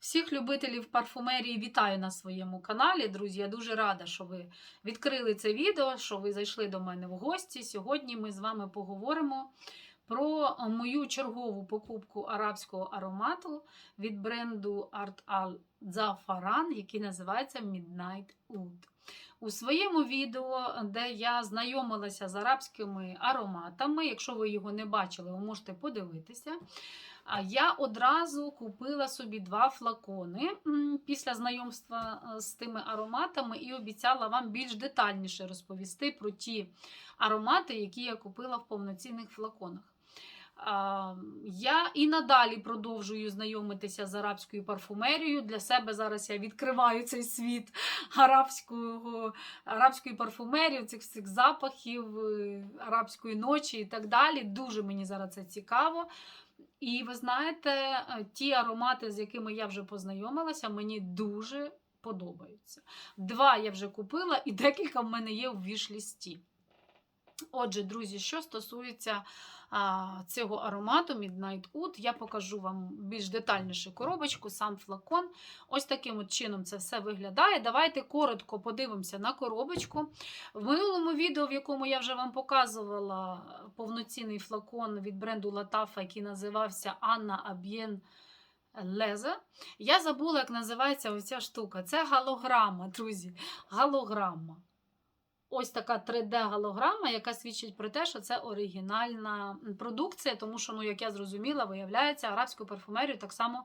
Всіх любителів парфумерії вітаю на своєму каналі. Друзі, я дуже рада, що ви відкрили це відео, що ви зайшли до мене в гості. Сьогодні ми з вами поговоримо про мою чергову покупку арабського аромату від бренду Art Al Zafaran, який називається Midnight Oud. У своєму відео, де я знайомилася з арабськими ароматами, якщо ви його не бачили, ви можете подивитися. Я одразу купила собі два флакони після знайомства е, з тими ароматами і обіцяла вам більш детальніше розповісти про ті аромати, які я купила в повноцінних флаконах. Я і надалі продовжую знайомитися з арабською парфумерією. Для себе зараз я відкриваю цей світ арабського, арабської парфумерії, цих всіх запахів, е, арабської ночі і так далі. Дуже мені зараз це цікаво. І ви знаєте, е, ті аромати, з якими я вже познайомилася, мені дуже подобаються. Два я вже купила, і декілька в мене є у вішлісті. Отже, друзі, що стосується а, цього аромату Midnight Oud, я покажу вам більш детальніше коробочку, сам флакон. Ось таким от чином це все виглядає. Давайте коротко подивимося на коробочку. В минулому відео, в якому я вже вам показувала повноцінний флакон від бренду Латафа, який називався Анна Аб'єн Лезе, я забула, як називається оця штука. Це галограма, друзі. Галограма. Ось така 3D-галограма, яка свідчить про те, що це оригінальна продукція, тому що, ну, як я зрозуміла, виявляється, арабську парфумерію так само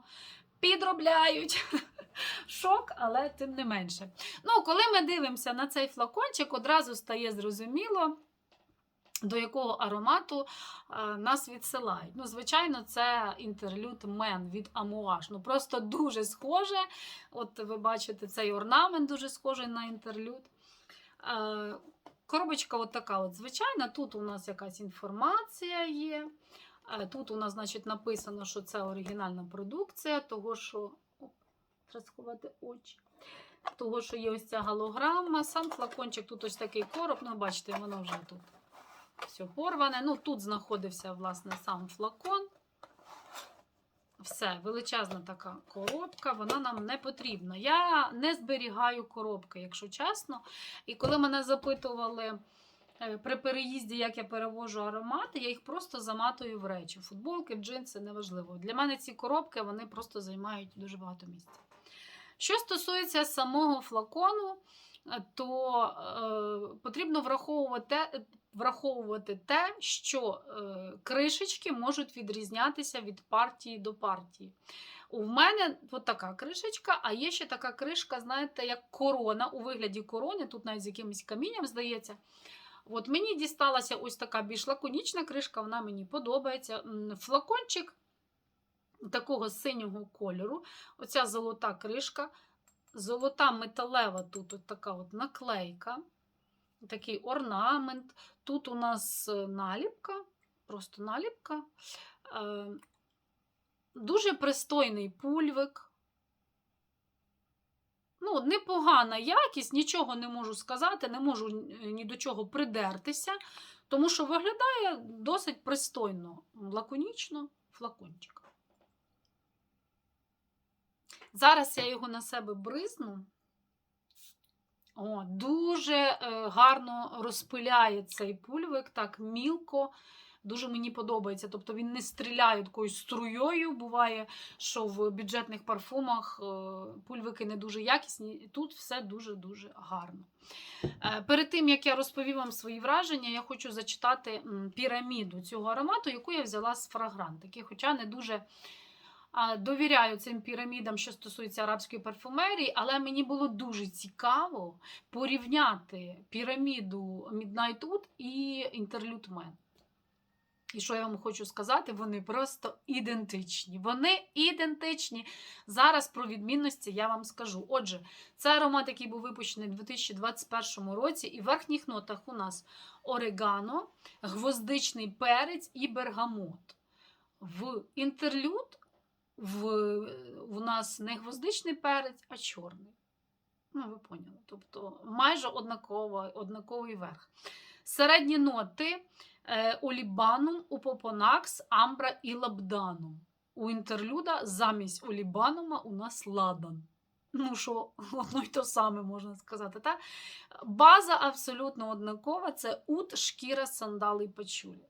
підробляють. Шок, але тим не менше. Ну, коли ми дивимося на цей флакончик, одразу стає зрозуміло. До якого аромату а, нас відсилають. Ну, звичайно, це інтерлюд Мен від Амуаш. Ну, просто дуже схоже. От ви бачите, цей орнамент дуже схожий на інтерлюд. Е, Коробочка от така от звичайна. Тут у нас якась інформація є. Е, Тут у нас, значить, написано, що це оригінальна продукція, того, що. Треба сховати очі. Того, що є ось ця галограма. Сам флакончик, тут ось такий короб. Ну, бачите, воно вже тут все порване. Ну, тут знаходився, власне, сам флакон. Все, величезна така коробка, вона нам не потрібна. Я не зберігаю коробки, якщо чесно. І коли мене запитували е, при переїзді, як я перевожу аромати, я їх просто заматую в речі. Футболки, джинси неважливо. Для мене ці коробки вони просто займають дуже багато місця. Що стосується самого флакону, е, то е, потрібно враховувати враховувати те, що е, кришечки можуть відрізнятися від партії до партії. У мене от така кришечка, а є ще така кришка, знаєте, як корона у вигляді корони, тут навіть з якимось камінням здається. От Мені дісталася ось така більш лаконічна кришка, вона мені подобається. Флакончик такого синього кольору, оця золота кришка, золота металева тут от така от наклейка такий орнамент. Тут у нас е, наліпка, просто наліпка. Е, Дуже пристойний пульвик. Ну, непогана якість, нічого не можу сказати, не можу ні до чого придертися, тому що виглядає досить пристойно, лаконічно флакончик. Зараз я його на себе бризну. О, Дуже е, гарно розпиляє цей пульвик, так мілко. Дуже мені подобається. Тобто він не стріляє такою струєю. Буває, що в бюджетних парфумах е, пульвики не дуже якісні. Тут все дуже-дуже гарно. Е, перед тим, як я розповім вам свої враження, я хочу зачитати піраміду цього аромату, яку я взяла з фрагрантики. Хоча не дуже. Довіряю цим пірамідам, що стосується арабської парфумерії, але мені було дуже цікаво порівняти піраміду Midnight Oud і Interlude Man. І що я вам хочу сказати, вони просто ідентичні. Вони ідентичні. Зараз про відмінності я вам скажу. Отже, це аромат, який був випущений у 2021 році, і в верхніх нотах у нас орегано, гвоздичний перець і бергамот. В інтерлюд в, у нас не гвоздичний перець, а чорний. Ну, ви поняли. Тобто майже однаково, однаковий верх. Середні ноти е, олібанум, упопонакс, амбра і лабданум. у інтерлюда замість Олібанума у нас ладан. Ну що, одно й то саме можна сказати. Так? База абсолютно однакова: це ут, шкіра, сандали і пачулі.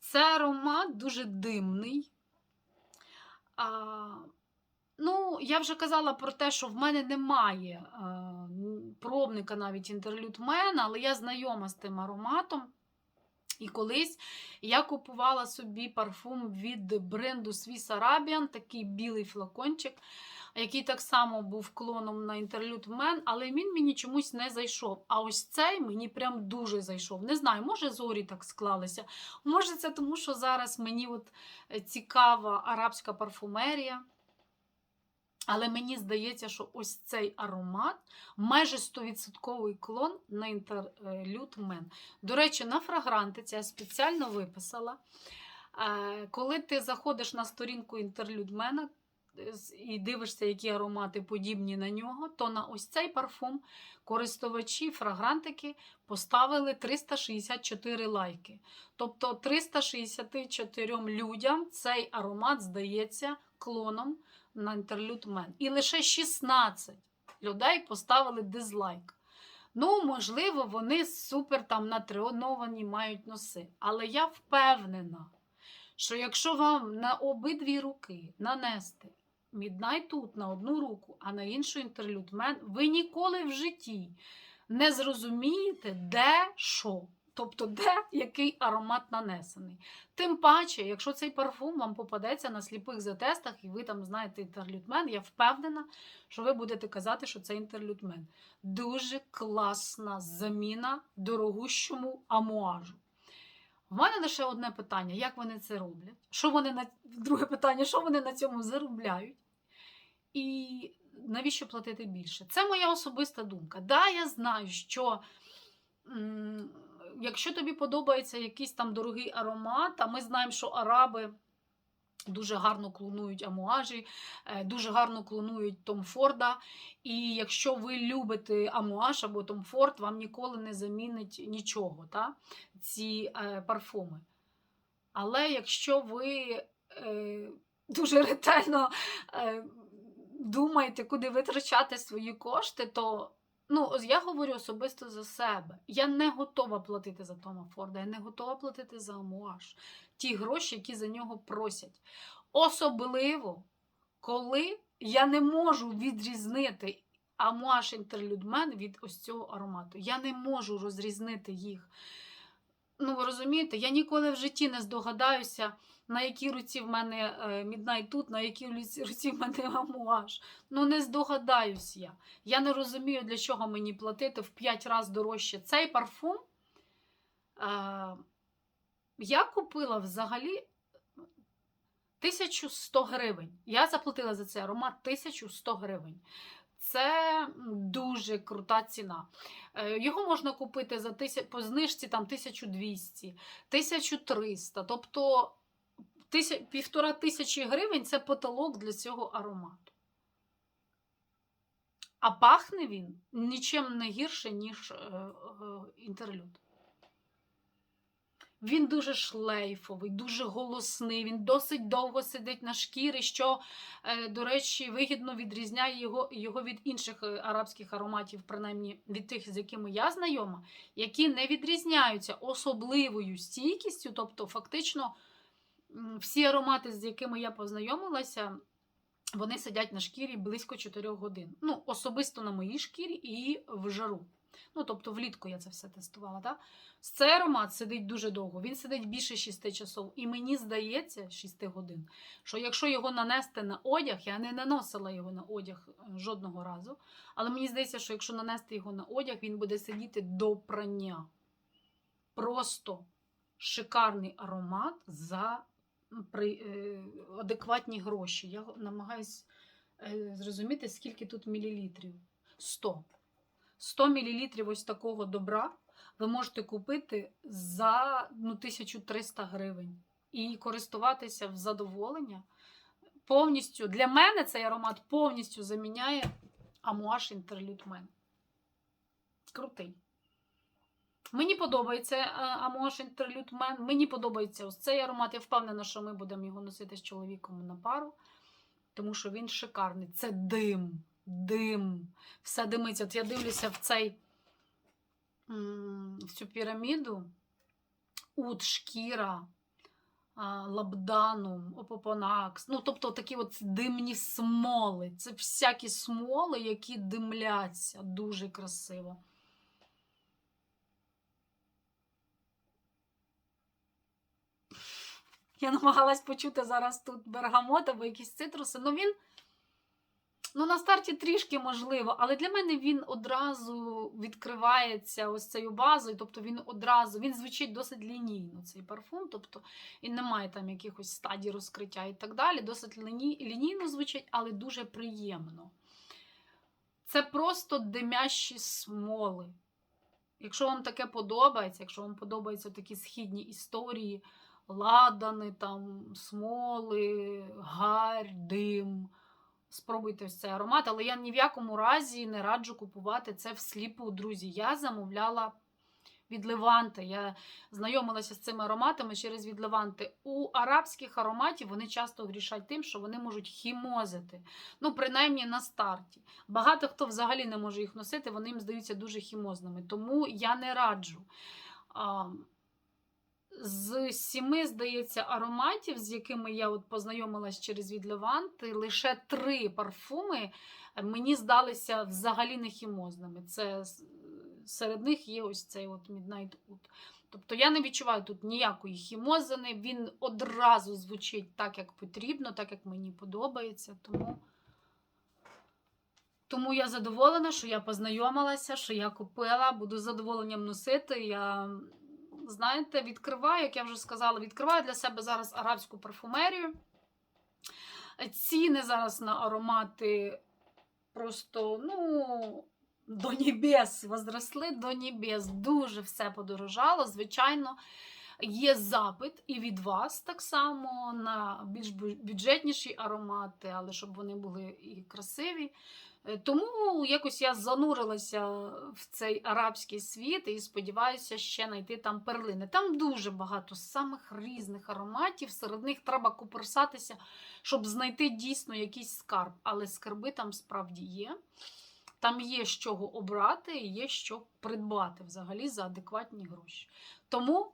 Це аромат дуже димний. А, ну, я вже казала про те, що в мене немає а, пробника навіть інтерлютмена, але я знайома з тим ароматом. І колись я купувала собі парфум від бренду Swiss Arabian, такий білий флакончик, який так само був клоном на інтерлюд мен, але він мені чомусь не зайшов. А ось цей мені прям дуже зайшов. Не знаю, може зорі так склалися. Може, це тому, що зараз мені от е, цікава арабська парфумерія. Але мені здається, що ось цей аромат майже 100% клон на інтерлюд мен. До речі, на фрагрантиці я спеціально виписала. Е, Коли ти заходиш на сторінку інтерлюдмена і дивишся, які аромати подібні на нього, то на ось цей парфум користувачі фрагрантики поставили 364 лайки. Тобто 364 людям цей аромат здається клоном на інтерлюд. І лише 16 людей поставили дизлайк. Ну, можливо, вони супер там натреновані мають носи. Але я впевнена, що якщо вам на обидві руки нанести Midnight тут на одну руку, а на іншу інтерлюд мен, ви ніколи в житті не зрозумієте, де що. Тобто, де який аромат нанесений. Тим паче, якщо цей парфум вам попадеться на сліпих затестах, і ви там знаєте інтерлюдмен, я впевнена, що ви будете казати, що це інтерлюдмен. Дуже класна заміна дорогущому амуажу. В мене лише одне питання: як вони це роблять? Що вони на друге питання, що вони на цьому заробляють? І навіщо платити більше? Це моя особиста думка. Да, я знаю, що якщо тобі подобається якийсь там дорогий аромат, а ми знаємо, що араби. Дуже гарно клонують амуажі, е, дуже гарно клонують Том Форда. І якщо ви любите амуаж або Том Форд, вам ніколи не замінить нічого, та? ці е, парфуми. Але якщо ви е, дуже ретельно е, думаєте, куди витрачати свої кошти, то ну, я говорю особисто за себе. Я не готова платити за Тома Форда, я не готова платити за амуаж. Ті гроші, які за нього просять. Особливо, коли я не можу відрізнити амуаж інтерлюдмен від ось цього аромату. Я не можу розрізнити їх. Ну, ви розумієте, я ніколи в житті не здогадаюся, на якій руці в мене Midnight тут, на якій руці- руці в мене амуаж. Ну, не здогадаюсь я. Я не розумію, для чого мені платити в 5 разів дорожче. Цей парфум е, я купила взагалі 1100 гривень. Я заплатила за цей аромат 1100 гривень. Це дуже крута ціна. Е, Його можна купити за тисяч, по знижці там 1200, 1300. Тобто тися, півтора тисячі гривень це потолок для цього аромату. А пахне він нічим не гірше, ніж е, е, інтерлюд. Він дуже шлейфовий, дуже голосний, він досить довго сидить на шкірі, що, е, до речі, вигідно відрізняє його, його від інших е, арабських ароматів, принаймні від тих, з якими я знайома, які не відрізняються особливою стійкістю. Тобто, фактично, всі аромати, з якими я познайомилася, вони сидять на шкірі близько 4 годин. Ну, особисто на моїй шкірі і в жару. Ну, тобто, влітку я це все тестувала. Так? Цей аромат сидить дуже довго, він сидить більше 6 часов. І мені здається, 6 годин, що якщо його нанести на одяг, я не наносила його на одяг е, жодного разу. Але мені здається, що якщо нанести його на одяг, він буде сидіти до прання. Просто шикарний аромат за при, е, адекватні гроші. Я намагаюсь е, зрозуміти, скільки тут мілілітрів. 100. 100 мл ось такого добра ви можете купити за ну, 1300 гривень і користуватися в задоволення. Повністю для мене цей аромат повністю заміняє Амуаш Інтерлюд Мен. Крутий. Мені подобається е, Amouage Interlude Man, мені подобається ось цей аромат. Я впевнена, що ми будемо його носити з чоловіком на пару, тому що він шикарний. Це дим, дим, все димиться. От я дивлюся в цей в цю піраміду. Ут, шкіра, лабданум, опопонакс. Ну, тобто такі от димні смоли. Це всякі смоли, які димляться. Дуже красиво. Я намагалась почути зараз тут бергамот або якісь цитруси. Ну він ну, на старті трішки можливо, але для мене він одразу відкривається ось цією базою. Тобто він одразу він звучить досить лінійно, цей парфум. Тобто він не має там якихось стадій розкриття і так далі. Досить ліні... лінійно звучить, але дуже приємно. Це просто димящі смоли. Якщо вам таке подобається, якщо вам подобаються такі східні історії, ладани, там, смоли, гарь, дим. Спробуйте ось цей аромат, але я ні в якому разі не раджу купувати це всліпу, друзі. Я замовляла від Леванти. Я знайомилася з цими ароматами через від Леванти. У арабських ароматів вони часто грішать тим, що вони можуть хімозити. Ну, принаймні на старті. Багато хто взагалі не може їх носити, вони їм здаються дуже хімозними. Тому я не раджу. З сіми, здається, ароматів, з якими я от познайомилась через відлеванти, лише три парфуми мені здалися взагалі не хімозними. Це серед них є ось цей от Midnight Oud. Тобто я не відчуваю тут ніякої хімозини, він одразу звучить так, як потрібно, так як мені подобається. Тому, тому я задоволена, що я познайомилася, що я купила, буду задоволенням носити. Я знаєте, відкриваю, як я вже сказала, відкриваю для себе зараз арабську парфумерію. Ціни зараз на аромати просто, ну, до небес возросли, до небес. Дуже все подорожало. Звичайно, є запит і від вас так само на більш бюджетніші аромати, але щоб вони були і красиві. Е, Тому якось я занурилася в цей арабський світ і сподіваюся ще знайти там перлини. Там дуже багато самих різних ароматів. Серед них треба куперсатися, щоб знайти дійсно якийсь скарб. Але скарби там справді є. Там є з чого обрати є що придбати взагалі за адекватні гроші. Тому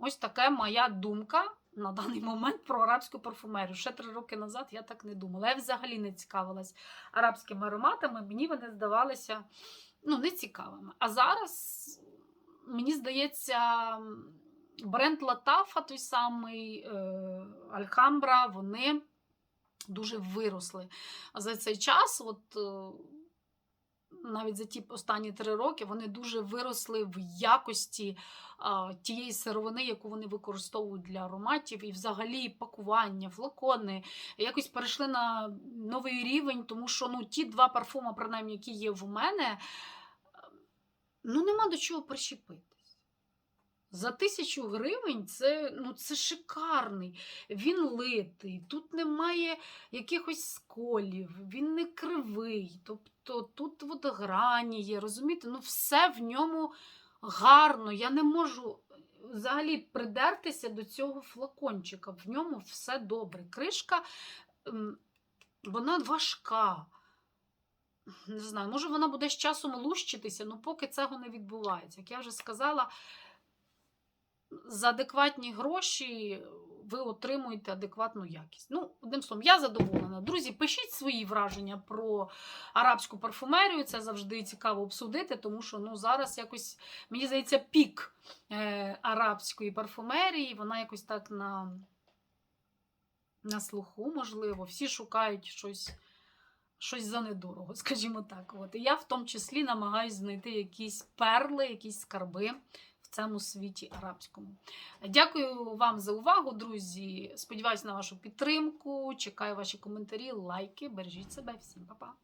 ось така моя думка на даний момент про арабську парфумерію. Ще три роки назад я так не думала. Я взагалі не цікавилась арабськими ароматами, мені вони здавалися ну, нецікавими. А зараз, мені здається, бренд Латафа, той самий е, Альхамбра, вони дуже виросли. За цей час, от. Навіть за ті останні три роки вони дуже виросли в якості а, тієї сировини, яку вони використовують для ароматів, і взагалі пакування, флакони якось перейшли на новий рівень, тому що ну, ті два парфуми, принаймні, які є в мене, ну нема до чого прищепитись. За тисячу гривень це, ну, це шикарний. Він литий, тут немає якихось сколів, він не кривий. Тобто тут от грані є, розумієте? Ну, все в ньому гарно. Я не можу взагалі придертися до цього флакончика. В ньому все добре. Кришка, вона важка. Не знаю, може вона буде з часом лущитися, але поки цього не відбувається. Як я вже сказала, за адекватні гроші ви отримуєте адекватну якість. Ну, одним словом, я задоволена. Друзі, пишіть свої враження про арабську парфумерію. Це завжди цікаво обсудити, тому що ну, зараз якось, мені здається, пік е, арабської парфумерії. Вона якось так на, на слуху, можливо. Всі шукають щось. Щось за недорого, скажімо так. От. І я в тому числі намагаюся знайти якісь перли, якісь скарби цьому світі арабському. Дякую вам за увагу, друзі. Сподіваюся на вашу підтримку. Чекаю ваші коментарі, лайки. Бережіть себе. Всім па-па.